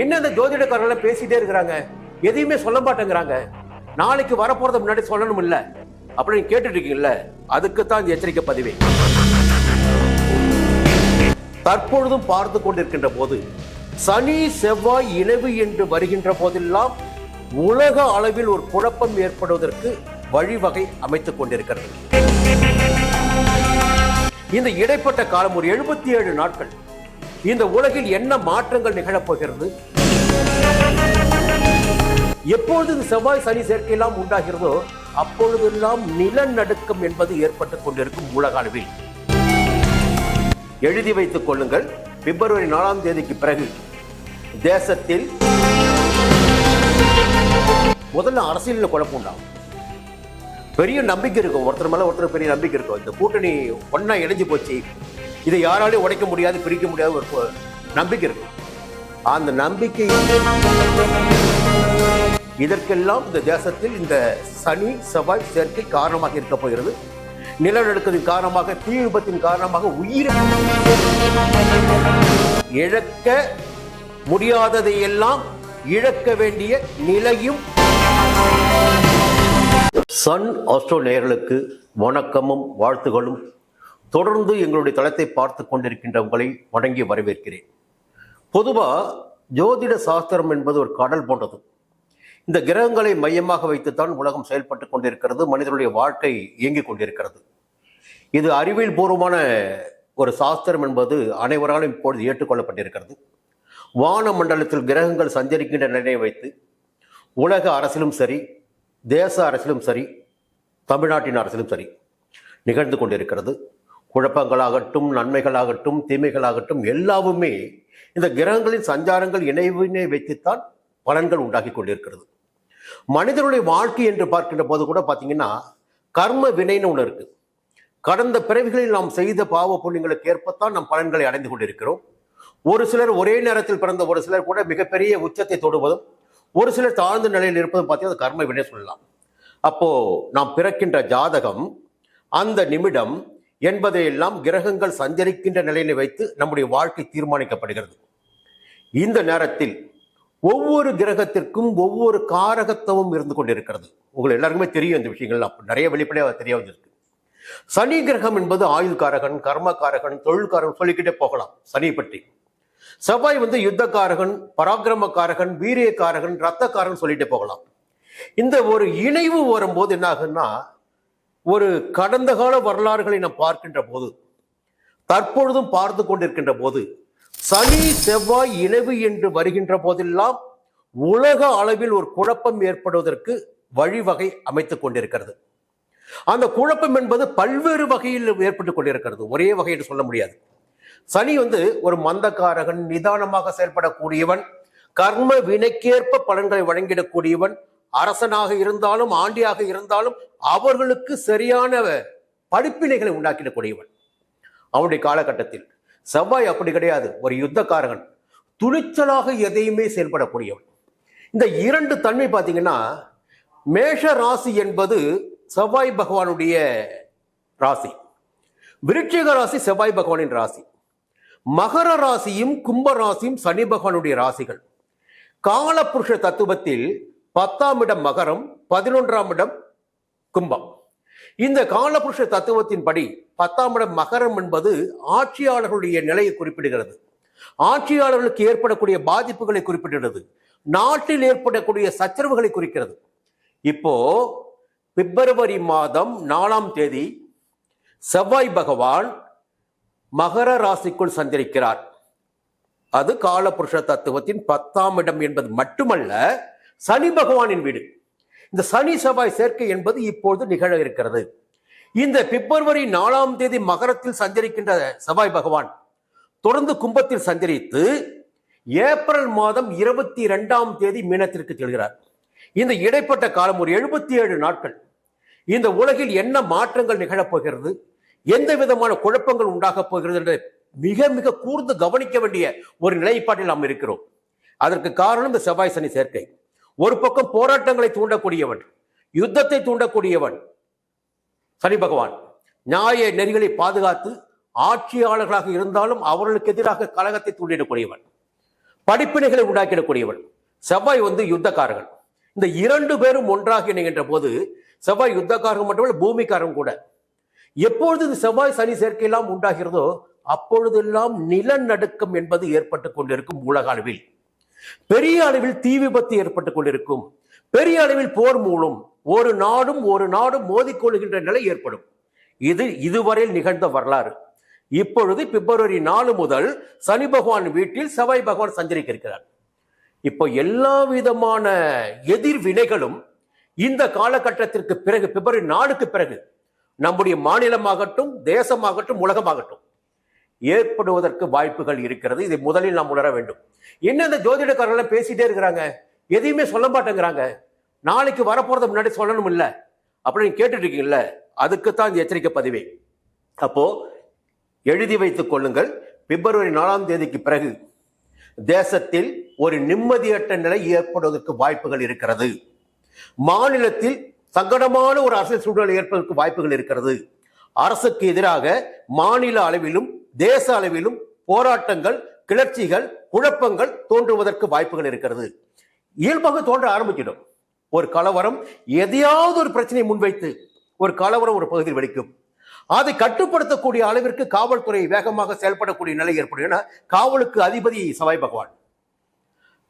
என்ன இந்த ஜோதிடக்காரங்கள பேசிட்டே இருக்கிறாங்க? எதையுமே சொல்ல மாட்டேங்கிறாங்க. நாளைக்கு வரப்போறத முன்னாடி சொல்லணும் இல்ல. அப்படின்னு கேட்டுட்டு இருக்கீங்கல்ல? அதுக்கு தான் இந்த எச்சரிக்கை பதிவே. தற்பொழுதும் பார்த்து கொண்டிருக்கின்ற போது சனி செவ்வாய் இணைவு என்று வருகின்ற போதெல்லாம் உலக அளவில் ஒரு குழப்பம் ஏற்படுவதற்கு வழிவகை அமைத்துக் கொண்டிருக்கிறது. இந்த இடைப்பட்ட காலம் ஒரு எழுபத்தி ஏழு நாட்கள். இந்த உலகில் என்ன மாற்றங்கள் நிகழப்போகிறது? எப்பொழுது இந்த செவ்வாய் சனி சேர்க்கையெல்லாம் உண்டாகிறதோ அப்பொழுதெல்லாம் நிலநடுக்கம் என்பது ஏற்பட்டுக் கொண்டிருக்கும் உலக அளவில். எழுதி வைத்துக் கொள்ளுங்கள். பிப்ரவரி நாலாம் தேதிக்கு பிறகு தேசத்தில் முதல்ல அரசியலில் குழப்பம் உண்டாகும். பெரிய நம்பிக்கை இருக்கும். ஒருத்தர் மேல ஒருத்தர் பெரிய நம்பிக்கை இருக்கும். இந்த கூட்டணி ஒண்ணா இணைஞ்சு போச்சு. இதை யாராலையும் உடைக்க முடியாது பிரிக்க முடியாது ஒரு நம்பிக்கை இருக்கு. அந்த நம்பிக்கை இதற்கெல்லாம் இந்த தேசத்தில் இந்த சனி செவ்வாய் சேர்க்கை காரணமாக இருக்க போகிறது. நிலநடுக்கத்தின் காரணமாக தீ விபத்தின் காரணமாக உயிர் இழக்க முடியாததையெல்லாம் இழக்க வேண்டிய நிலையும் சன் ஆஸ்ட்ரோ நேயர்களுக்கு வணக்கமும் வாழ்த்துகளும். தொடர்ந்து எங்களுடைய தளத்தை பார்த்து கொண்டிருக்கின்ற உங்களை வணங்கி வரவேற்கிறேன். பொதுவாக ஜோதிட சாஸ்திரம் என்பது ஒரு கடல் போன்றது. இந்த கிரகங்களை மையமாக வைத்துத்தான் உலகம் செயல்பட்டு கொண்டிருக்கிறது மனிதனுடைய வாழ்க்கை இயங்கிக் கொண்டிருக்கிறது. இது அறிவியல் பூர்வமான ஒரு சாஸ்திரம் என்பது அனைவராலும் இப்பொழுது ஏற்றுக்கொள்ளப்பட்டிருக்கிறது. வான மண்டலத்தில் கிரகங்கள் சஞ்சரிக்கின்ற நிலையை வைத்து உலக அரசிலும் சரி தேச அரசிலும் சரி தமிழ்நாட்டின் அரசிலும் சரி நிகழ்ந்து கொண்டிருக்கிறது. குழப்பங்களாகட்டும் நன்மைகளாகட்டும் தீமைகளாகட்டும் எல்லாவுமே இந்த கிரகங்களின் சஞ்சாரங்கள் இணைவினை வைத்துத்தான் பலன்கள் உண்டாகி கொண்டிருக்கிறது. மனிதனுடைய வாழ்க்கை என்று பார்க்கின்ற போது கூட பார்த்தீங்கன்னா கர்ம வினைன்னு ஒன்று இருக்கு. கடந்த பிறவிகளில் நாம் செய்த பாவ புண்ணியங்களுக்கு ஏற்பத்தான் நாம் பலன்களை அடைந்து கொண்டிருக்கிறோம். ஒரு சிலர் ஒரே நேரத்தில் பிறந்த ஒரு சிலர் கூட மிகப்பெரிய உச்சத்தை தொடுவதும் ஒரு சிலர் தாழ்ந்த நிலையில் இருப்பதும் பார்த்தீங்கன்னா அது கர்ம வினை சொல்லலாம். அப்போ நாம் பிறக்கின்ற ஜாதகம் அந்த நிமிடம் என்பதையெல்லாம் கிரகங்கள் சஞ்சரிக்கின்ற நிலையினை வைத்து நம்முடைய வாழ்க்கை தீர்மானிக்கப்படுகிறது. இந்த நேரத்தில் ஒவ்வொரு கிரகத்திற்கும் ஒவ்வொரு காரகத்துவம் இருந்து கொண்டிருக்கிறது. உங்களுக்கு எல்லாருக்குமே தெரியும் இந்த விஷயங்கள்லாம் நிறைய வெளிப்படையாக தெரிய வந்திருக்கு. சனி கிரகம் என்பது ஆயுள்காரகன் கர்மக்காரகன் கர்மகாரகன் தொழில்காரகன் சொல்லிக்கிட்டே போகலாம் சனி பற்றி. செவ்வாய் வந்து யுத்தக்காரகன் பராக்கிரமக்காரகன் வீரியக்காரகன் ரத்தக்காரன் சொல்லிட்டு போகலாம். இந்த ஒரு இணைவு வரும்போது என்ன ஆகுன்னா ஒரு கடந்த கால வரலாறுகளை நாம் பார்க்கின்ற போது தற்பொழுதும் பார்த்து கொண்டிருக்கின்ற போது சனி செவ்வாய் இணைவு என்று வருகின்ற போதெல்லாம் உலக அளவில் ஒரு குழப்பம் ஏற்படுவதற்கு வழிவகை அமைத்துக் கொண்டிருக்கிறது. அந்த குழப்பம் என்பது பல்வேறு வகையில் ஏற்பட்டுக் கொண்டிருக்கிறது. ஒரே வகை என்று சொல்ல முடியாது. சனி வந்து ஒரு மந்தக்காரகன் நிதானமாக செயல்படக்கூடியவன் கர்ம வினைக்கேற்ப பலன்களை வழங்கிடக்கூடியவன் அரசனாக இருந்தாலும் ஆண்டியாக இருந்தாலும் அவர்களுக்கு சரியான படிப்பினைகளை உண்டாக்கிடக்கூடியவன். அவனுடைய காலகட்டத்தில் செவ்வாய் அப்படி கிடையாது. ஒரு யுத்தக்காரகன். துணிச்சலாக எதையுமே செயல்படக்கூடியவன். இந்த இரண்டு தன்மை பார்த்தீங்கன்னா மேஷ ராசி என்பது செவ்வாய் பகவானுடைய ராசி. விருட்சிக ராசி செவ்வாய் பகவானின் ராசி. மகர ராசியும் கும்ப ராசியும் சனி பகவானுடைய ராசிகள். காலபுருஷ தத்துவத்தில் பத்தாம் இடம் மகரம் பதினொன்றாம் இடம் கும்பம். இந்த காலபுருஷ தத்துவத்தின்படி பத்தாம் இடம் மகரம் என்பது ஆட்சியாளர்களுடைய நிலையை குறிப்பிடுகிறது. ஆட்சியாளர்களுக்கு ஏற்படக்கூடிய பாதிப்புகளை குறிப்பிடுகிறது. நாட்டில் ஏற்படக்கூடிய சச்சரவுகளை குறிக்கிறது. இப்போ பிப்ரவரி மாதம் நாலாம் தேதி செவ்வாய் பகவான் மகர ராசிக்குள் சந்திரிக்கிறார் அது காலபுருஷ தத்துவத்தின் பத்தாம் இடம் என்பது மட்டுமல்ல சனி பகவானின் வீடு. இந்த சனி செவ்வாய் சேர்க்கை என்பது இப்பொழுது நிகழ இருக்கிறது. இந்த பிப்ரவரி நாலாம் தேதி மகரத்தில் சஞ்சரிக்கின்ற செவ்வாய் பகவான் தொடர்ந்து கும்பத்தில் சஞ்சரித்து ஏப்ரல் மாதம் இருபத்தி இரண்டாம் தேதி மீனத்திற்கு செல்கிறார். இந்த இடைப்பட்ட காலம் ஒரு எழுபத்தி ஏழு நாட்கள். இந்த உலகில் என்ன மாற்றங்கள் நிகழப் போகிறது? எந்த விதமான குழப்பங்கள் உண்டாகப் போகிறது என்று மிக மிக கூர்ந்து கவனிக்க வேண்டிய ஒரு நிலைப்பாட்டில் நாம் இருக்கிறோம். அதற்கு காரணம் இந்த செவ்வாய் சனி சேர்க்கை. ஒரு பக்கம் போராட்டங்களை தூண்டக்கூடியவன் யுத்தத்தை தூண்டக்கூடியவன். சனி பகவான் நியாய நெறிகளை பாதுகாத்து ஆட்சியாளர்களாக இருந்தாலும் அவர்களுக்கு எதிராக கழகத்தை தூண்டிடக்கூடியவன் படிப்பினைகளை உண்டாக்கிடக்கூடியவன். செவ்வாய் வந்து யுத்தக்காரர்கள். இந்த இரண்டு பேரும் ஒன்றாக இணைகின்ற போது செவ்வாய் யுத்தக்காரர்கள் மட்டுமல்ல பூமிக்காரன் கூட. எப்பொழுது இந்த செவ்வாய் சனி சேர்க்கையெல்லாம் உண்டாகிறதோ அப்பொழுதெல்லாம் நிலநடுக்கம் என்பது ஏற்பட்டு கொண்டிருக்கும் உலக அளவில். பெரிய அளவில் தீ விபத்து ஏற்பட்டுக் கொண்டிருக்கும். பெரிய அளவில் போர் மூலம் ஒரு நாடும் ஒரு நாடும் மோதிக்கொள்கின்ற நிலை ஏற்படும். இது இதுவரையில் நிகழ்ந்த வரலாறு. இப்பொழுது பிப்ரவரி நாலு முதல் சனி பகவான் வீட்டில் செவ்வாய் பகவான் சஞ்சரிக்க இருக்கிறார் இப்போ எல்லா விதமான எதிர்வினைகளும் இந்த காலகட்டத்திற்கு பிறகு பிப்ரவரி நாலுக்கு பிறகு நம்முடைய மாநிலமாகட்டும் தேசமாகட்டும் உலகமாகட்டும் ஏற்படுவதற்கு வாய்ப்புகள் இருக்கிறது. இதை முதலில் நாம் உணர வேண்டும். என்ன இந்த ஜோதிடக்காரர்கள் பேசிட்டே இருக்கிறாங்க? எதையுமே சொல்ல மாட்டேங்கிறாங்க. நாளைக்கு வரப்போறத முன்னாடி சொல்லணும் இல்ல. அப்படின்னு கேட்டுட்டு இருக்கீங்கல்ல? அதுக்குத்தான் இந்த எச்சரிக்கை பதிவே. அப்போ எழுதி வைத்துக் கொள்ளுங்கள். பிப்ரவரி நாலாம் தேதிக்கு பிறகு தேசத்தில் ஒரு நிம்மதியற்ற நிலை ஏற்படுவதற்கு வாய்ப்புகள் இருக்கிறது. மாநிலத்தில் சங்கடமான ஒரு அரசியல் சூழ்நிலை ஏற்பதற்கு வாய்ப்புகள் இருக்கிறது. அரசுக்கு எதிராக மாநில அளவிலும் தேச அளவிலும் போராட்டங்கள் கிளர்ச்சிகள் குழப்பங்கள் தோன்றுவதற்கு வாய்ப்புகள் இருக்கிறது. இயல்பாக தோன்ற ஆரம்பிச்சிடும். ஒரு கலவரம் எதையாவது ஒரு பிரச்சனையை முன்வைத்து ஒரு கலவரம் ஒரு பகுதியில் வெடிக்கும். அதை கட்டுப்படுத்தக்கூடிய அளவிற்கு காவல்துறை வேகமாக செயல்படக்கூடிய நிலை ஏற்படும். ஏன்னா காவலுக்கு அதிபதி சவாய் பகவான்.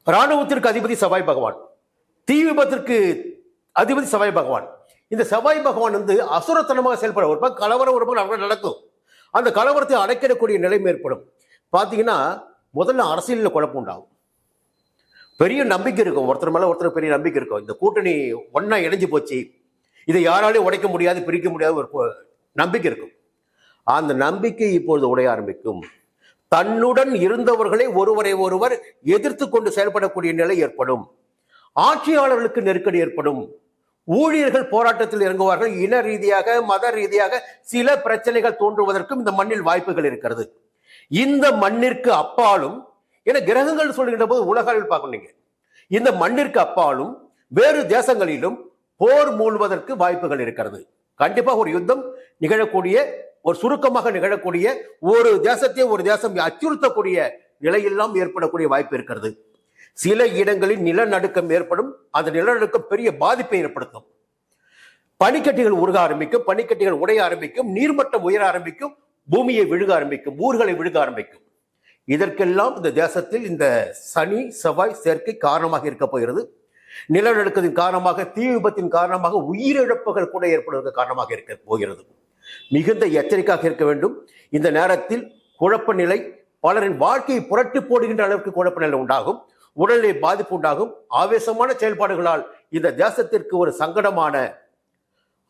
ராணுவத்திற்கு அதிபதி சவாய் பகவான். தீ விபத்திற்கு அதிபதி சவாய் பகவான். இந்த செவ்வாய் பகவான் வந்து அசுரத்தனமாக செயல்பட ஒரு பக்கம் கலவரம் ஒரு பக்கம் நடக்கும். அந்த கலவரத்தை அடைக்கிடக்கூடிய நிலைமை ஏற்படும். பார்த்தீங்கன்னா முதல்ல அரசியலில் குழப்பம் உண்டாகும். பெரிய நம்பிக்கை இருக்கும். ஒருத்தர் மேலே ஒருத்தர் பெரிய நம்பிக்கை இருக்கும். இந்த கூட்டணி ஒன்றா இணைஞ்சு போச்சு. இதை யாராலையும் உடைக்க முடியாது பிரிக்க முடியாது ஒரு நம்பிக்கை இருக்கும். அந்த நம்பிக்கை இப்பொழுது உடைய ஆரம்பிக்கும். தன்னுடன் இருந்தவர்களை ஒருவரை ஒருவர் எதிர்த்து கொண்டு செயல்படக்கூடிய நிலை ஏற்படும். ஆட்சியாளர்களுக்கு நெருக்கடி ஏற்படும். ஊழியர்கள் போராட்டத்தில் இறங்குவார்கள். இன ரீதியாக மத ரீதியாக சில பிரச்சனைகள் தோன்றுவதற்கும் இந்த மண்ணில் வாய்ப்புகள் இருக்கிறது. இந்த மண்ணிற்கு அப்பாலும் என கிரகங்கள் சொல்கின்ற போது உலக அளவில் பார்க்கணும் நீங்க. இந்த மண்ணிற்கு அப்பாலும் வேறு தேசங்களிலும் போர் மூழ்வதற்கு வாய்ப்புகள் இருக்கிறது. கண்டிப்பாக ஒரு யுத்தம் நிகழக்கூடிய ஒரு சுருக்கமாக நிகழக்கூடிய ஒரு தேசத்தை ஒரு தேசம் அச்சுறுத்தக்கூடிய நிலையெல்லாம் ஏற்படக்கூடிய வாய்ப்பு இருக்கிறது. சில இடங்களில் நிலநடுக்கம் ஏற்படும் அந்த நிலநடுக்கம் பெரிய பாதிப்பை ஏற்படுத்தும். பனிக்கட்டிகள் உருக ஆரம்பிக்கும் பனிக்கட்டிகள் உடைய ஆரம்பிக்கும் நீர்மட்டம் உயர ஆரம்பிக்கும் பூமியை விழுக ஆரம்பிக்கும் ஊர்களை விழுக ஆரம்பிக்கும். இதற்கெல்லாம் இந்த தேசத்தில் இந்த சனி செவ்வாய் சேர்க்கை காரணமாக இருக்க போகிறது. நிலநடுக்கத்தின் காரணமாக தீ விபத்தின் காரணமாக உயிரிழப்புகள் கூட ஏற்படுவதற்கு காரணமாக இருக்க போகிறது. மிகுந்த எச்சரிக்கையாக இருக்க வேண்டும். இந்த நேரத்தில் குழப்ப நிலை பலரின் வாழ்க்கையை புரட்டி போடுகின்ற அளவுக்கு குழப்ப நிலை உண்டாகும். உடல்நிலை பாதிப்பு உண்டாகும். ஆவேசமான செயல்பாடுகளால் இந்த தேசத்திற்கு ஒரு சங்கடமான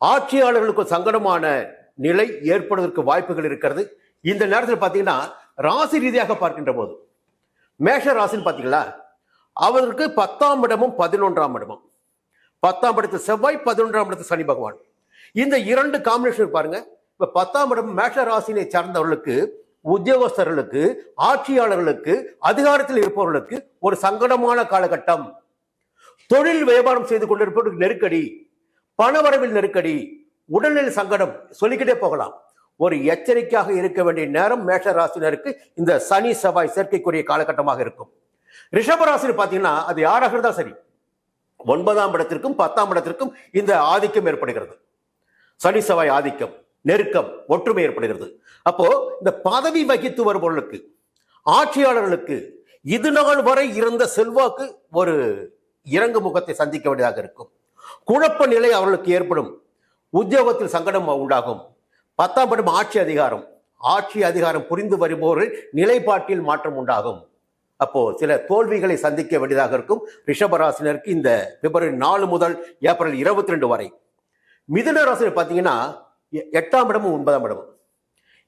ஆட்சியாளர்களுக்கு ஒரு சங்கடமான நிலை ஏற்படுவதற்கு வாய்ப்புகள் இருக்கிறது. இந்த நேரத்தில் பார்த்தீங்கன்னா ராசி ரீதியாக பார்க்கின்ற போது மேஷ ராசின்னு பார்த்தீங்களா? அவருக்கு பத்தாம் இடமும் பதினொன்றாம் இடமும். பத்தாம் இடத்து செவ்வாய் பதினொன்றாம் இடத்து சனி பகவான். இந்த இரண்டு காம்பினேஷன் பாருங்க. இப்ப பத்தாம் இடம் மேஷ ராசினை சார்ந்தவர்களுக்கு உத்தியோகஸ்தர்களுக்கு ஆட்சியாளர்களுக்கு அதிகாரத்தில் இருப்பவர்களுக்கு ஒரு சங்கடமான காலகட்டம். தொழில் வியாபாரம் செய்து கொண்டிருப்பவர்களுக்கு நெருக்கடி பணவரவில் நெருக்கடி உடல்நிலை சங்கடம் சொல்லிக்கிட்டே போகலாம். ஒரு எச்சரிக்கையாக இருக்க வேண்டிய நேரம் மேஷ ராசினருக்கு இந்த சனி செவ்வாய் சேர்க்கைக்குரிய காலகட்டமாக இருக்கும். ரிஷப பார்த்தீங்கன்னா அது யாராக இருந்தால் சரி ஒன்பதாம் இடத்திற்கும் பத்தாம் இடத்திற்கும் இந்த ஆதிக்கம் ஏற்படுகிறது. சனி செவ்வாய் ஆதிக்கம் நெருக்கம் ஒற்றுமை ஏற்படுகிறது. அப்போ இந்த பதவி வகித்து வருபவர்களுக்கு ஆட்சியாளர்களுக்கு இது நாள் வரை இருந்த செல்வாக்கு ஒரு இறங்கு முகத்தை சந்திக்க வேண்டியதாக இருக்கும். குழப்ப நிலை அவர்களுக்கு ஏற்படும். உத்தியோகத்தில் சங்கடம் உண்டாகும். பத்தாம் படம் ஆட்சி அதிகாரம். ஆட்சி அதிகாரம் புரிந்து வருபவர்கள் நிலைப்பாட்டில் மாற்றம் உண்டாகும். அப்போ சில தோல்விகளை சந்திக்க வேண்டியதாக இருக்கும். ரிஷபராசினருக்கு இந்த பிப்ரவரி நாலு முதல் ஏப்ரல் இருபத்தி ரெண்டு வரை. மிதுன ராசினர் பார்த்தீங்கன்னா எ- எட்டாம் இடமும் ஒன்பதாம் இடமும்.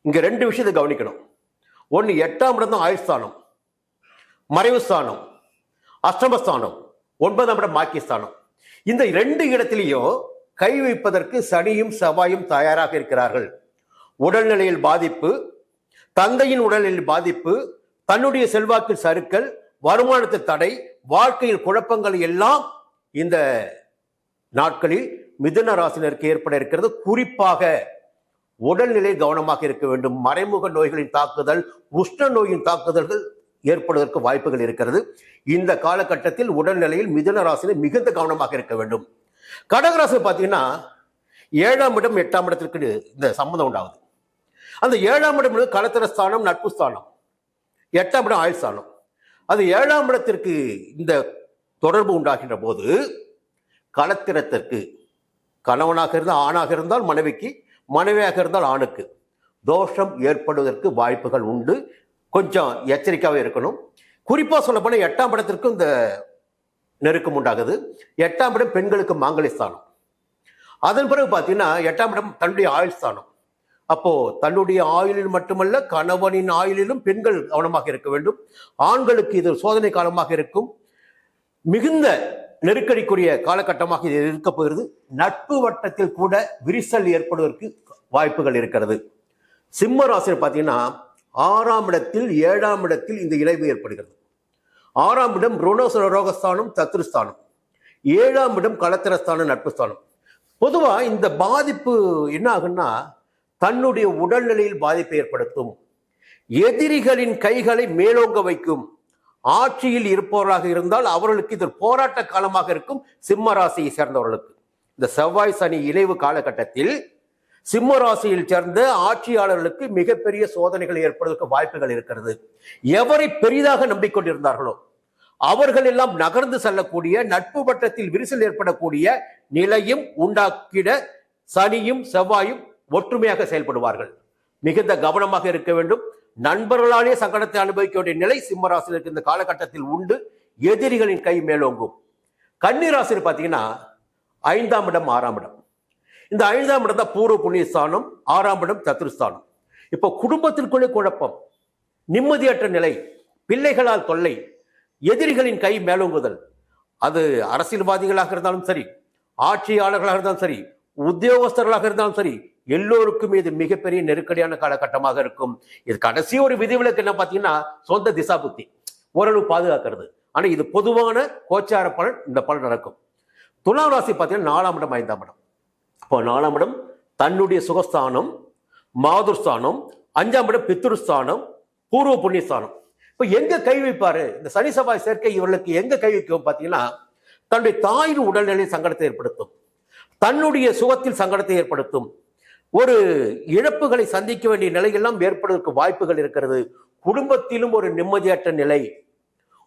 இங்க ரெண்டு விஷயத்தை கவனிக்கணும். ஒன்று எட்டாம் இடம் தான் ஆயுஸ்தானம் மறைவு ஸ்தானம். அஷ்டமஸ்தானம். ஒன்பதாம் இடம் மாக்கியஸ்தானம் இந்த ரெண்டு இடத்துலையும் கை வைப்பதற்கு சனியும் செவ்வாயும் தயாராக இருக்கிறார்கள். உடல்நிலையில் பாதிப்பு தந்தையின் உடல்நிலையில் பாதிப்பு தன்னுடைய செல்வாக்கில் சறுக்கல் வருமானத்து தடை வாழ்க்கையில் குழப்பங்கள் எல்லாம் இந்த நாட்களில் மிதுன ராசினருக்கு ஏற்பட இருக்கிறது. குறிப்பாக உடல்நிலை கவனமாக இருக்க வேண்டும். மறைமுக நோய்களின் தாக்குதல் உஷ்ண நோயின் தாக்குதல்கள் ஏற்படுவதற்கு வாய்ப்புகள் இருக்கிறது. இந்த காலகட்டத்தில் உடல்நிலையில் மிதுன ராசினர் மிகுந்த கவனமாக இருக்க வேண்டும். கடகராசி பார்த்தீங்கன்னா ஏழாம் இடம் எட்டாம் இடத்திற்கு இந்த சம்மந்தம் உண்டாகுது. அந்த ஏழாம் இடம் என்பது களத்திர ஸ்தானம் நட்பு ஸ்தானம். எட்டாம் இடம் ஆயுள் ஸ்தானம். அது ஏழாம் இடத்திற்கு இந்த தொடர்பு உண்டாகின்ற போது களத்திரத்திற்கு கணவனாக இருந்தால் ஆணாக இருந்தால் மனைவிக்கு மனைவியாக இருந்தால் ஆணுக்கு தோஷம் ஏற்படுவதற்கு வாய்ப்புகள் உண்டு. கொஞ்சம் எச்சரிக்கையாகவே இருக்கணும். குறிப்பாக சொல்லப்போனால் எட்டாம் இடத்திற்கும் இந்த நெருக்கம் உண்டாகுது. எட்டாம் இடம் பெண்களுக்கு மாங்கலி ஸ்தானம். அதன் பிறகு பார்த்தீங்கன்னா எட்டாம் இடம் தன்னுடைய ஆயுள் ஸ்தானம். அப்போ தன்னுடைய ஆயுளில் மட்டுமல்ல கணவனின் ஆயுளிலும் பெண்கள் கவனமாக இருக்க வேண்டும். ஆண்களுக்கு இது சோதனை காலமாக இருக்கும். மிகுந்த நெருக்கடிக்குரிய காலகட்டமாக இது இருக்க போகிறது. நட்பு வட்டத்தில் கூட விரிசல் ஏற்படுவதற்கு வாய்ப்புகள் இருக்கிறது. சிம்ம ராசியில் பார்த்தீங்கன்னா ஆறாம் இடத்தில் ஏழாம் இடத்தில் இந்த இணைவு ஏற்படுகிறது. ஆறாம் இடம் ருணோசர ரோகஸ்தானம் சத்ருஸ்தானம். ஏழாம் இடம் கலத்திரஸ்தானம் நட்புஸ்தானம். பொதுவாக இந்த பாதிப்பு என்ன ஆகுன்னா தன்னுடைய உடல்நிலையில் பாதிப்பை ஏற்படுத்தும். எதிரிகளின் கைகளை மேலோங்க வைக்கும். ஆட்சியில் இருப்பவராக இருந்தால் அவர்களுக்கு இது போராட்ட காலமாக இருக்கும் சிம்ம ராசியை சேர்ந்தவர்களுக்கு. இந்த செவ்வாய் சனி இணைவு காலகட்டத்தில் சிம்ம ராசியில் சேர்ந்த ஆட்சியாளர்களுக்கு மிகப்பெரிய சோதனைகள் ஏற்படுவதற்கு வாய்ப்புகள் இருக்கிறது. எவரை பெரிதாக நம்பிக்கொண்டிருந்தார்களோ அவர்கள் எல்லாம் நகர்ந்து செல்லக்கூடிய நட்பு வட்டத்தில் விரிசல் ஏற்படக்கூடிய நிலையும் உண்டாக்கிட சனியும் செவ்வாயும் ஒற்றுமையாக செயல்படுவார்கள். மிகுந்த கவனமாக இருக்க வேண்டும். நண்பர்களாலே சங்கடத்தை அனுபவிக்க வேண்டிய நிலை சிம்மராசினருக்கு இந்த காலகட்டத்தில் உண்டு. எதிரிகளின் கை மேலோங்கும். கன்னிராசியில் பார்த்தீங்கன்னா ஐந்தாம் இடம் ஆறாம் இடம். இந்த ஐந்தாம் இடம் தான் பூர்வ புண்ணியஸ்தானம் ஆறாம் இடம் சத்ருஸ்தானம். இப்போ குடும்பத்திற்குள்ளே குழப்பம். நிம்மதியற்ற நிலை பிள்ளைகளால் தொல்லை எதிரிகளின் கை மேலோங்குதல். அது அரசியல்வாதிகளாக இருந்தாலும் சரி ஆட்சியாளர்களாக இருந்தாலும் சரி உத்தியோகஸ்தர்களாக இருந்தாலும் சரி எல்லோருக்கும் இது மிகப்பெரிய நெருக்கடியான காலகட்டமாக இருக்கும். இது கடைசி ஒரு விதிவிலக்கு என்ன பார்த்தீங்கன்னா சொந்த திசா புத்தி ஓரளவு பாதுகாக்கிறது. ஆனால் இது பொதுவான கோச்சார பலன் இந்த பலன் நடக்கும். துலாம் ராசி பார்த்தீங்கன்னா நாலாம் இடம் ஐந்தாம் இடம். இப்போ நாலாம் இடம் தன்னுடைய சுகஸ்தானம் மாதுர்ஸ்தானம் அஞ்சாம் இடம் பித்ருஸ்தானம் பூர்வ புண்ணியஸ்தானம். இப்போ எங்க கை வைப்பாரு? இந்த சனி செவ்வாய் சேர்க்கை இவர்களுக்கு எங்க கை வைக்கும் பார்த்தீங்கன்னா தன்னுடைய தாயின் உடல்நிலை சங்கடத்தை ஏற்படுத்தும். தன்னுடைய சுகத்தில் சங்கடத்தை ஏற்படுத்தும். ஒரு இழப்புகளை சந்திக்க வேண்டிய நிலையெல்லாம் ஏற்படுவதற்கு வாய்ப்புகள் இருக்கிறது. குடும்பத்திலும் ஒரு நிம்மதியற்ற நிலை.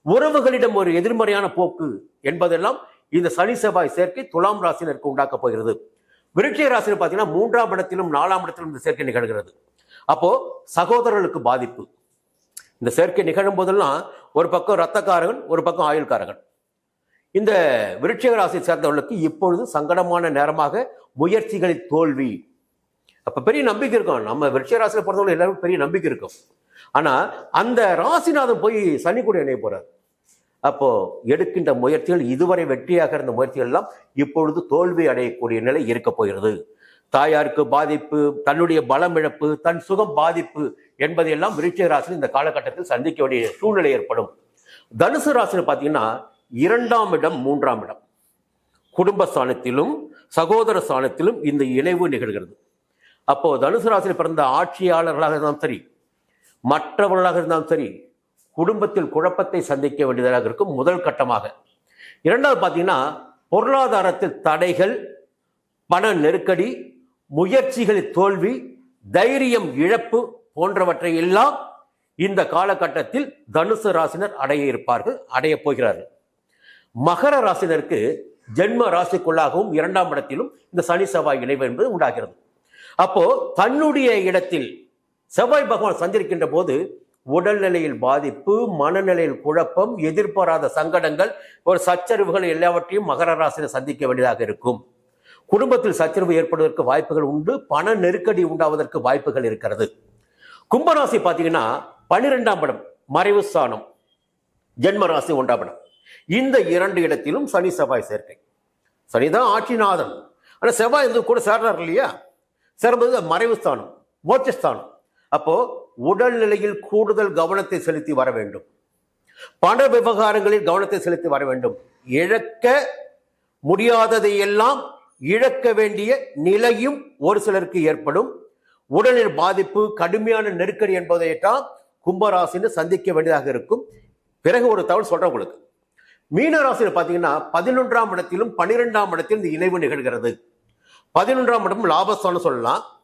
உறவுகளிடம் ஒரு எதிர்மறையான போக்கு என்பதெல்லாம் இந்த சனி செவ்வாய் சேர்க்கை துலாம் ராசினருக்கு உண்டாக்கப் போகிறது. விருட்சிக ராசியில் பார்த்தீங்கன்னா மூன்றாம் இடத்திலும் நாலாம் இடத்திலும் இந்த சேர்க்கை நிகழ்கிறது. அப்போ சகோதரர்களுக்கு பாதிப்பு. இந்த சேர்க்கை நிகழும் போதெல்லாம் ஒரு பக்கம் ரத்தக்காரகன் ஒரு பக்கம் ஆயுள்காரகன் இந்த விருட்சிக ராசியை சேர்ந்தவர்களுக்கு இப்பொழுது சங்கடமான நேரமாக முயற்சிகளை தோல்வி. அப்போ பெரிய நம்பிக்கை இருக்கும். நம்ம விருட்சிக ராசியில் பொறுத்தவரை எல்லாருக்கும் பெரிய நம்பிக்கை இருக்கும். ஆனால் அந்த ராசிநாதன் போய் சனி கூட இணைய போகிறார் அப்போ எடுக்கின்ற முயற்சிகள் இதுவரை வெற்றியாக இருந்த முயற்சிகள் எல்லாம் இப்பொழுது தோல்வி அடையக்கூடிய நிலை இருக்க போகிறது. தாயாருக்கு பாதிப்பு தன்னுடைய பலம் இழப்பு தன் சுகம் பாதிப்பு என்பதையெல்லாம் விருட்சிக ராசி இந்த காலகட்டத்தில் சந்திக்க வேண்டிய சூழ்நிலை ஏற்படும். தனுசு ராசியில் பார்த்தீங்கன்னா இரண்டாம் இடம் மூன்றாம் இடம். குடும்ப ஸ்தானத்திலும் சகோதர ஸ்தானத்திலும் இந்த இணைவு நிகழ்கிறது. அப்போ தனுசு ராசியில் பிறந்த ஆட்சியாளர்களாக இருந்தாலும் சரி மற்றவர்களாக இருந்தாலும் சரி குடும்பத்தில் குழப்பத்தை சந்திக்க வேண்டியதாக இருக்கும் முதல் கட்டமாக. இரண்டாவது பார்த்தீங்கன்னா பொருளாதாரத்தில் தடைகள் பண நெருக்கடி முயற்சிகளில் தோல்வி தைரியம் இழப்பு போன்றவற்றை எல்லாம் இந்த காலகட்டத்தில் தனுசு ராசினர் அடைய இருப்பார்கள் அடைய போகிறார்கள். மகர ராசினருக்கு ஜென்ம ராசிக்குள்ளாகவும் இரண்டாம் இடத்திலும் இந்த சனி செவ்வாய் இணைவு என்பது உண்டாகிறது. அப்போ தன்னுடைய இடத்தில் செவ்வாய் பகவான் சந்திருக்கின்ற போது உடல்நிலையில் பாதிப்பு மனநிலையில் குழப்பம் எதிர்பாராத சங்கடங்கள் ஒரு சச்சரவுகள் எல்லாவற்றையும் மகர ராசினர் சந்திக்க வேண்டியதாக இருக்கும். குடும்பத்தில் சச்சரவு ஏற்படுவதற்கு வாய்ப்புகள் உண்டு பண நெருக்கடி உண்டாவதற்கு வாய்ப்புகள் இருக்கிறது. கும்பராசி பார்த்தீங்கன்னா பனிரெண்டாம் படம் மறைவு ஸ்தானம் ஜென்ம ராசி ஒன்றாம் படம் இந்த இரண்டு இடத்திலும் சனி செவ்வாய் சேர்க்கை. சனிதான் ஆட்சிநாதன் ஆனால் செவ்வாய் வந்து கூட சேர்றார் இல்லையா? சேரும்போது மறைவு ஸ்தானம் மோட்சஸ்தானம் அப்போது உடல்நிலையில் கூடுதல் கவனத்தை செலுத்தி வர வேண்டும். பண விவகாரங்களில் கவனத்தை செலுத்தி வர வேண்டும். இழக்க முடியாததை எல்லாம் இழக்க வேண்டிய நிலையும் ஒரு சிலருக்கு ஏற்படும். உடலில் பாதிப்பு கடுமையான நெருக்கடி என்பதையெல்லாம் கும்பராசின்னு சந்திக்க வேண்டியதாக இருக்கும். பிறகு ஒரு தகவல் சொல்றேன் உங்களுக்கு. மீனராசியில் பார்த்தீங்கன்னா பதினொன்றாம் இடத்திலும் பன்னிரெண்டாம் இடத்திலும் இந்த இணைவு நிகழ்கிறது. பதினொன்றாம் இடம் லாபஸ்தானம் சொல்லலாம்.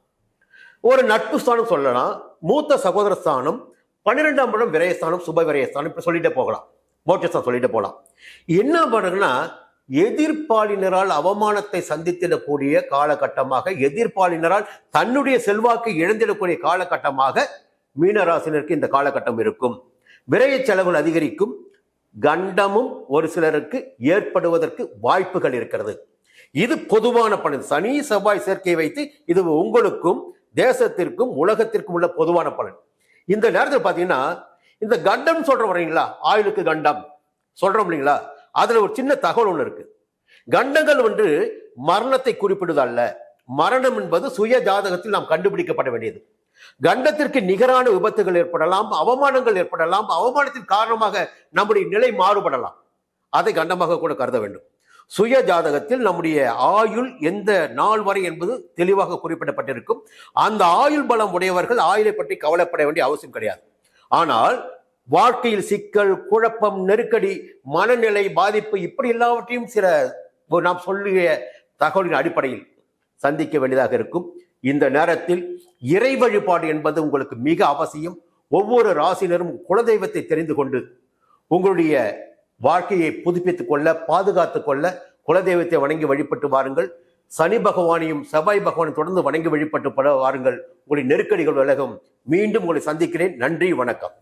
ஒரு நட்பு ஸ்தானம் சொல்லலாம் மூத்த சகோதர ஸ்தானம் பன்னிரெண்டாம் படம் விரயஸ்தானம் சுப விரயஸ்தானம் இப்போ சொல்லிட்டே போகலாம். மோட்சஸ்தான் சொல்லிட்டு போகலாம். என்ன பண்ணுங்கன்னா எதிர்ப்பாளினரால் அவமானத்தை சந்தித்திடக்கூடிய காலகட்டமாக எதிர்ப்பாளினரால் தன்னுடைய செல்வாக்கை இழந்திடக்கூடிய காலகட்டமாக மீனராசினருக்கு இந்த காலகட்டம் இருக்கும். விரைய செலவுகள் அதிகரிக்கும். கண்டமும் ஒரு சிலருக்கு ஏற்படுவதற்கு வாய்ப்புகள் இருக்கிறது. இது பொதுவான பலன். சனி செவ்வாய் சேர்க்கை வைத்து இது உங்களுக்கும் தேசத்திற்கும் உலகத்திற்கும் உள்ள பொதுவான பலன். இந்த நேரத்தில் பார்த்தீங்கன்னா இந்த கண்டம் சொல்கிறோம் வரீங்களா ஆயுளுக்கு கண்டம். சொல்றோம் இல்லைங்களா? அதுல ஒரு சின்ன தகவல் ஒன்று இருக்கு. கண்டங்கள் வந்து மரணத்தை குறிப்பிடுவது அல்ல. மரணம் என்பது சுய ஜாதகத்தில் நாம் கண்டுபிடிக்கப்பட வேண்டியது. கண்டத்திற்கு நிகரான விபத்துகள் ஏற்படலாம் அவமானங்கள் ஏற்படலாம் அவமானத்தின் காரணமாக நம்முடைய நிலை மாறுபடலாம். அதை கண்டமாக கூட கருத வேண்டும். சுய ஜாதகத்தில் நம்முடைய ஆயுள் எந்த நாள் வரை என்பது தெளிவாக குறிப்பிடப்பட்டிருக்கும். அந்த ஆயுள் பலம் உடையவர்கள் ஆயுளை பற்றி கவலைப்பட வேண்டிய அவசியம் கிடையாது. ஆனால் வாழ்க்கையில் சிக்கல் குழப்பம் நெருக்கடி மனநிலை பாதிப்பு இப்படி எல்லாவற்றையும் சில நாம் சொல்லிய தகவலின் அடிப்படையில் சந்திக்க வேண்டியதாக இருக்கும். இந்த நேரத்தில் இறை வழிபாடு என்பது உங்களுக்கு மிக அவசியம். ஒவ்வொரு ராசினரும் குலதெய்வத்தை தெரிந்து கொண்டு உங்களுடைய வாழ்க்கையை புதுப்பித்துக் கொள்ள பாதுகாத்துக் கொள்ள குலதெய்வத்தை வணங்கி வழிபட்டு வாருங்கள். சனி பகவானையும் செவ்வாய் பகவானையும் தொடர்ந்து வணங்கி வழிபட்டு பட வாருங்கள். உங்களுடைய நெருக்கடிகள் விலகும். மீண்டும் உங்களை சந்திக்கிறேன். நன்றி வணக்கம்.